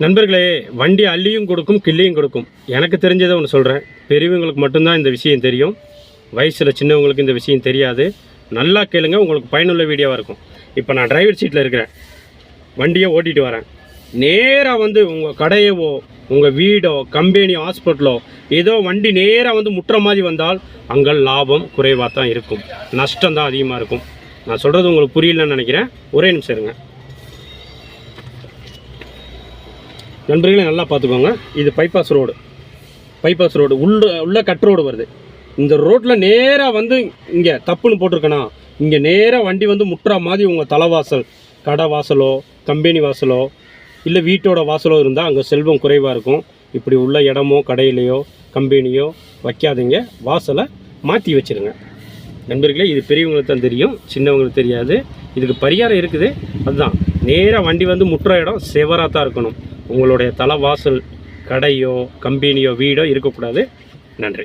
நண்பர்களே வண்டி அள்ளியும் கொடுக்கும் கிள்ளியும் கொடுக்கும். எனக்கு தெரிஞ்சதை ஒன்று சொல்கிறேன் பெரியவங்களுக்கு மட்டும்தான் இந்த விஷயம் தெரியும். வயசில் சின்னவங்களுக்கு இந்த விஷயம் தெரியாது. நல்லா கேளுங்க உங்களுக்கு பயனுள்ள வீடியோவாக இருக்கும். இப்போ நான் டிரைவர் சீட்டில் இருக்கிறேன். வண்டியை ஓட்டிகிட்டு வரேன். நேராக வந்து உங்கள் கடையவோ உங்கள் வீடோ கம்பெனி ஹாஸ்பிட்டலோ ஏதோ வண்டி நேராக வந்து முட்டுற மாதிரி வந்தால் அங்கே லாபம் குறைவாக தான் இருக்கும். நஷ்டம் தான் அதிகமாக இருக்கும். நான் சொல்கிறது உங்களுக்கு புரியலன்னு நினைக்கிறேன். ஒரே நிமிஷம் இருங்க. நண்பர்களே நல்லா பார்த்துக்கோங்க. இது பைபாஸ் ரோடு பைபாஸ் ரோடு உள்ள உள்ள கட் ரோடு வருது. இந்த ரோட்டில் நேராக வந்து இங்கே தப்புன்னு போட்டிருக்கேனா? இங்கே நேராக வண்டி வந்து முட்டுற மாதிரி உங்கள் தலைவாசல் கடை வாசலோ கம்பெனி வாசலோ இல்லை வீட்டோட வாசலோ இருந்தால் அங்கே செல்வம் குறைவாக இருக்கும். இப்படி உள்ள இடமோ கடையிலையோ கம்பெனியோ வைக்காதீங்க. வாசலை மாற்றி வச்சிருங்க. நண்பர்களே இது பெரியவங்களுக்கு தான் தெரியும் சின்னவங்களுக்கு தெரியாது. இதுக்கு பரிகாரம் இருக்குது. அதுதான். நேராக வண்டி வந்து முட்டுற இடம் செவராக தான் இருக்கணும். உங்களுடைய தலைவாசல் கடையோ கம்பெனியோ வீடோ இருக்கக்கூடாது. நன்றி.